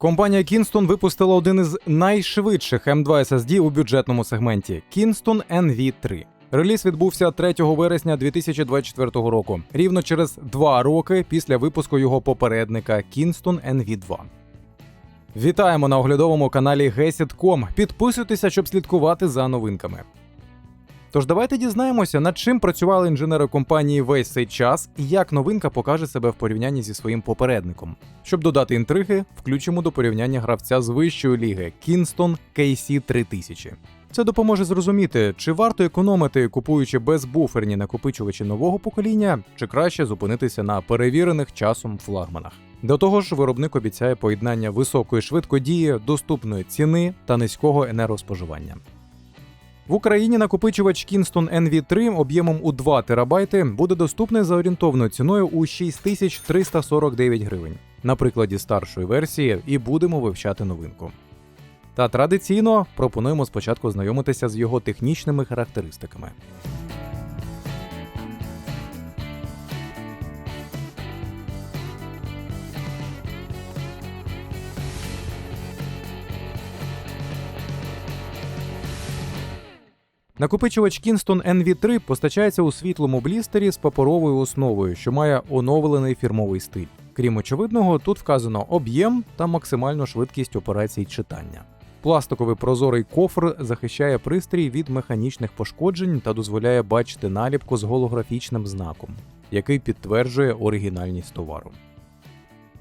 Компанія Kingston випустила один із найшвидших M2 SSD у бюджетному сегменті Kingston NV3. Реліз відбувся 3 вересня 2024 року, рівно через два роки після випуску його попередника Kingston NV2. Вітаємо на оглядовому каналі Gesit.com. Підписуйтеся, щоб слідкувати за новинками. Тож давайте дізнаємося, над чим працювали інженери компанії весь цей час і як новинка покаже себе в порівнянні зі своїм попередником. Щоб додати інтриги, включимо до порівняння гравця з вищої ліги Kingston KC 3000. Це допоможе зрозуміти, чи варто економити, купуючи безбуферні накопичувачі нового покоління, чи краще зупинитися на перевірених часом флагманах. До того ж, виробник обіцяє поєднання високої швидкодії, доступної ціни та низького енергоспоживання. В Україні накопичувач Kingston NV3 об'ємом у 2 терабайти буде доступний за орієнтовною ціною у 6349 гривень. На прикладі старшої версії і будемо вивчати новинку. Та традиційно пропонуємо спочатку знайомитися з його технічними характеристиками. Накопичувач Kingston NV3 постачається у світлому блістері з паперовою основою, що має оновлений фірмовий стиль. Крім очевидного, тут вказано об'єм та максимальну швидкість операцій читання. Пластиковий прозорий кофр захищає пристрій від механічних пошкоджень та дозволяє бачити наліпку з голографічним знаком, який підтверджує оригінальність товару.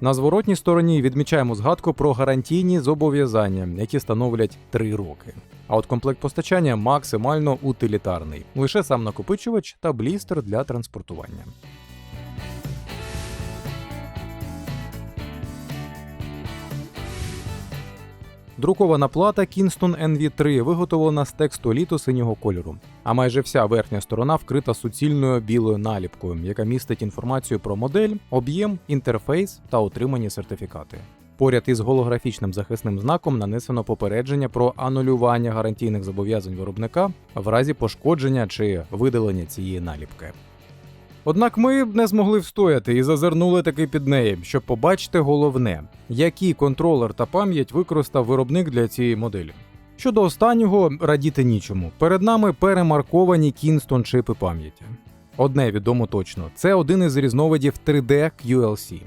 На зворотній стороні відмічаємо згадку про гарантійні зобов'язання, які становлять 3 роки. А от комплект постачання максимально утилітарний, лише сам накопичувач та блістер для транспортування. Друкована плата Kingston NV3 виготовлена з текстоліту синього кольору, а майже вся верхня сторона вкрита суцільною білою наліпкою, яка містить інформацію про модель, об'єм, інтерфейс та отримані сертифікати. Поряд із голографічним захисним знаком нанесено попередження про анулювання гарантійних зобов'язань виробника в разі пошкодження чи видалення цієї наліпки. Однак ми не змогли встояти і зазирнули таки під неї, щоб побачити головне, який контролер та пам'ять використав виробник для цієї моделі. Щодо останнього, радіти нічому. Перед нами перемарковані Kingston чипи пам'яті. Одне відомо точно: це один із різновидів 3D QLC.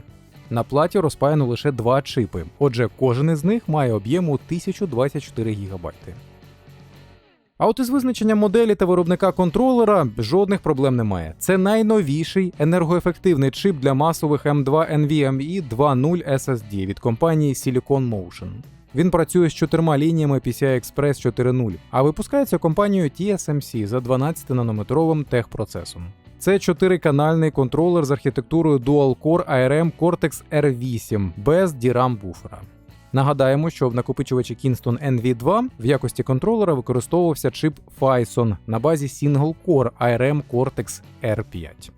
На платі розпаяно лише два чипи, отже, кожен із них має об'єму 1024 ГБ. А от із визначенням моделі та виробника контролера жодних проблем немає. Це найновіший енергоефективний чип для масових M2 NVMe 2.0 SSD від компанії Silicon Motion. Він працює з чотирма лініями PCI Express 4.0, а випускається компанією TSMC за 12-нанометровим техпроцесом. Це чотириканальний контролер з архітектурою Dual-Core ARM Cortex R8 без DRAM буфера. Нагадаємо, що в накопичувачі Kingston NV2 в якості контролера використовувався чип Phison на базі Single Core ARM Cortex R5.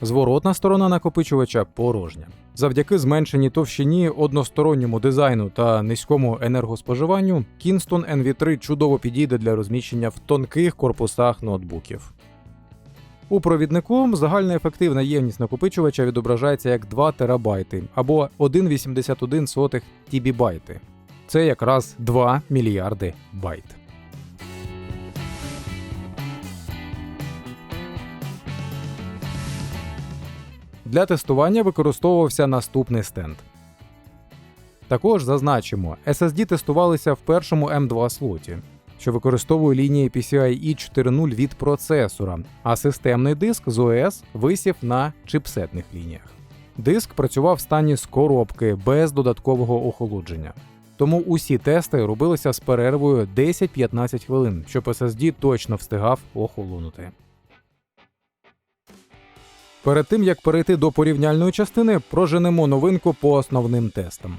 Зворотна сторона накопичувача порожня. Завдяки зменшеній товщині, односторонньому дизайну та низькому енергоспоживанню, Kingston NV3 чудово підійде для розміщення в тонких корпусах ноутбуків. У провіднику загальна ефективна ємність накопичувача відображається як 2 терабайти або 1,81 тібібайти. Це якраз 2 мільярди байт. Для тестування використовувався наступний стенд. Також зазначимо, SSD тестувалися в першому M2 слоті, що використовує лінії PCIe 4.0 від процесора, а системний диск з OS висів на чипсетних лініях. Диск працював в стані з коробки без додаткового охолодження. Тому усі тести робилися з перервою 10-15 хвилин, щоб SSD точно встигав охолонути. Перед тим як перейти до порівняльної частини, проженемо новинку по основним тестам.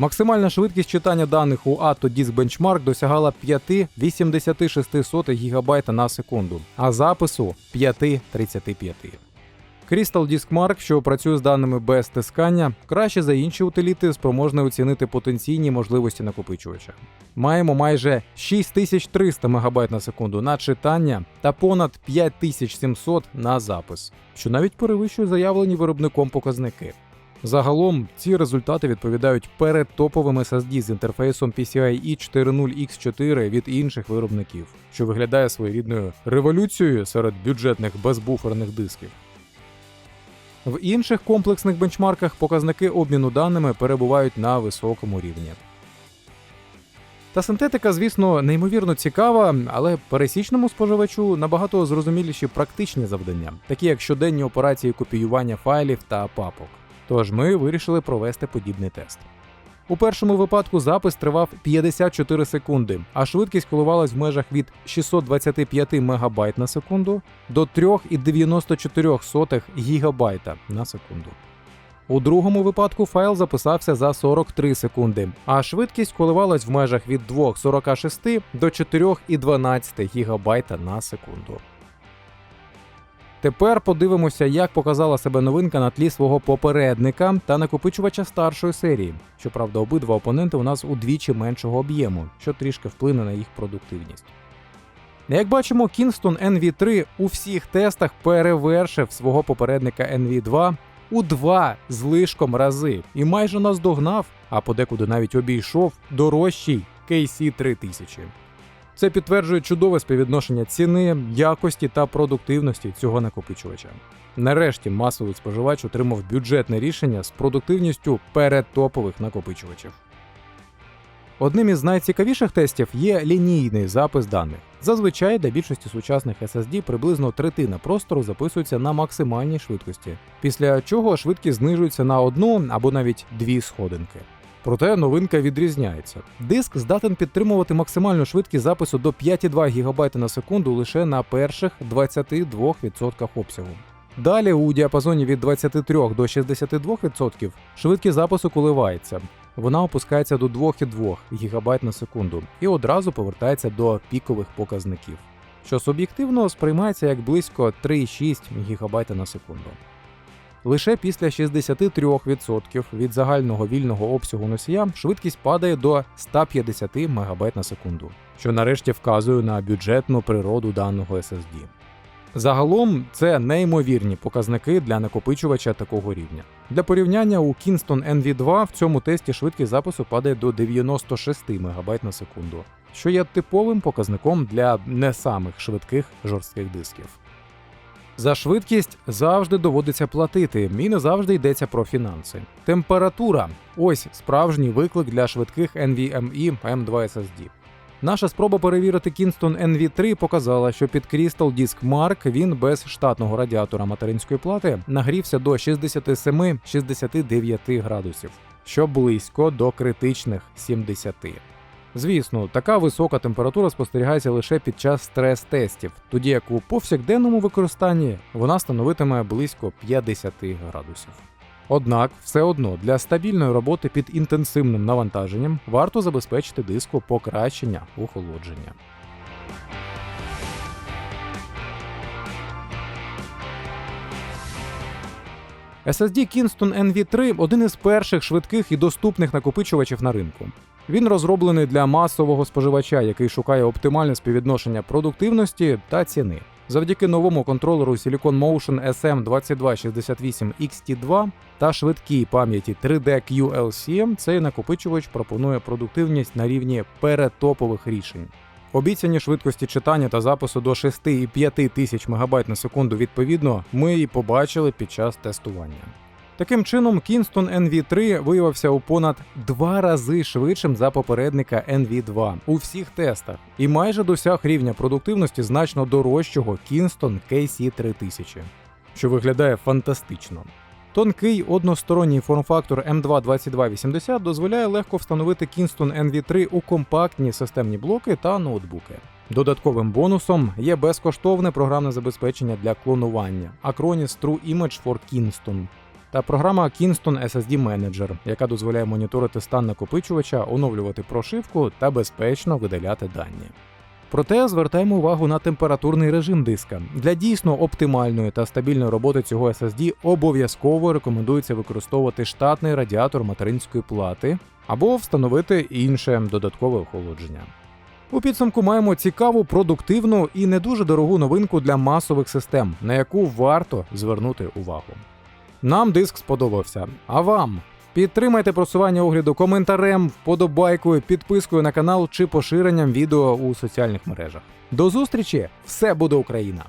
Максимальна швидкість читання даних у ATO Disk Benchmark досягала 5,86 ГБ на секунду, а запису 5,35. Crystal Disk Mark, що працює з даними без тискання, краще за інші утиліти спроможне оцінити потенційні можливості накопичувача. Маємо майже 6300 МБ на секунду на читання та понад 5700 на запис, що навіть перевищує заявлені виробником показники. Загалом ці результати відповідають перед топовим SSD з інтерфейсом PCIe 4.0X4 від інших виробників, що виглядає своєрідною революцією серед бюджетних безбуферних дисків. В інших комплексних бенчмарках показники обміну даними перебувають на високому рівні. Та синтетика, звісно, неймовірно цікава, але пересічному споживачу набагато зрозуміліші практичні завдання, такі як щоденні операції копіювання файлів та папок. Тож ми вирішили провести подібний тест. У першому випадку запис тривав 54 секунди, а швидкість коливалась в межах від 625 МБ на секунду до 3,94 ГБ на секунду. У другому випадку файл записався за 43 секунди, а швидкість коливалась в межах від 2,46 до 4,12 ГБ на секунду. Тепер подивимося, як показала себе новинка на тлі свого попередника та накопичувача старшої серії. Щоправда, обидва опоненти у нас удвічі меншого об'єму, що трішки вплине на їх продуктивність. Як бачимо, Kingston NV3 у всіх тестах перевершив свого попередника NV2 у два з лишком рази і майже наздогнав, а подекуди навіть обійшов дорожчий KC3000. Це підтверджує чудове співвідношення ціни, якості та продуктивності цього накопичувача. Нарешті масовий споживач отримав бюджетне рішення з продуктивністю передтопових накопичувачів. Одним із найцікавіших тестів є лінійний запис даних. Зазвичай для більшості сучасних SSD приблизно третина простору записується на максимальній швидкості, після чого швидкість знижується на одну або навіть дві сходинки. Проте новинка відрізняється. Диск здатен підтримувати максимальну швидкість запису до 5,2 ГБ на секунду лише на перших 22% обсягу. Далі у діапазоні від 23 до 62% швидкість запису коливається. Вона опускається до 2,2 ГБ на секунду і одразу повертається до пікових показників, що суб'єктивно сприймається як близько 3,6 ГБ на секунду. Лише після 63% від загального вільного обсягу носія швидкість падає до 150 МБ на секунду, що нарешті вказує на бюджетну природу даного SSD. Загалом це неймовірні показники для накопичувача такого рівня. Для порівняння у Kingston NV2 в цьому тесті швидкість запису падає до 96 МБ на секунду, що є типовим показником для не самих швидких жорстких дисків. За швидкість завжди доводиться платити, і не завжди йдеться про фінанси. Температура ось справжній виклик для швидких NVMe M2 SSD. Наша спроба перевірити Kingston NV3 показала, що під Crystal Disk Mark він без штатного радіатора материнської плати нагрівся до 67-69 градусів, що близько до критичних 70. Звісно, така висока температура спостерігається лише під час стрес-тестів, тоді як у повсякденному використанні вона становитиме близько 50 градусів. Однак, все одно для стабільної роботи під інтенсивним навантаженням варто забезпечити диску покращення охолодження. SSD Kingston NV3 один із перших швидких і доступних накопичувачів на ринку. Він розроблений для масового споживача, який шукає оптимальне співвідношення продуктивності та ціни. Завдяки новому контролеру Silicon Motion SM2268 XT2 та швидкій пам'яті 3D QLC цей накопичувач пропонує продуктивність на рівні перетопових рішень. Обіцяні швидкості читання та запису до 6,5 тисяч МБ на секунду відповідно ми і побачили під час тестування. Таким чином, Kingston NV3 виявився у понад два рази швидшим за попередника NV2 у всіх тестах і майже досяг рівня продуктивності значно дорожчого Kingston KC3000, що виглядає фантастично. Тонкий односторонній форм-фактор M22280 дозволяє легко встановити Kingston NV3 у компактні системні блоки та ноутбуки. Додатковим бонусом є безкоштовне програмне забезпечення для клонування Acronis True Image for Kingston та програма Kingston SSD Manager, яка дозволяє моніторити стан накопичувача, оновлювати прошивку та безпечно видаляти дані. Проте звертаємо увагу на температурний режим диска. Для дійсно оптимальної та стабільної роботи цього SSD обов'язково рекомендується використовувати штатний радіатор материнської плати або встановити інше додаткове охолодження. У підсумку маємо цікаву, продуктивну і не дуже дорогу новинку для масових систем, на яку варто звернути увагу. Нам диск сподобався. А вам? Підтримайте просування огляду коментарем, вподобайкою, підпискою на канал чи поширенням відео у соціальних мережах. До зустрічі! Все буде Україна!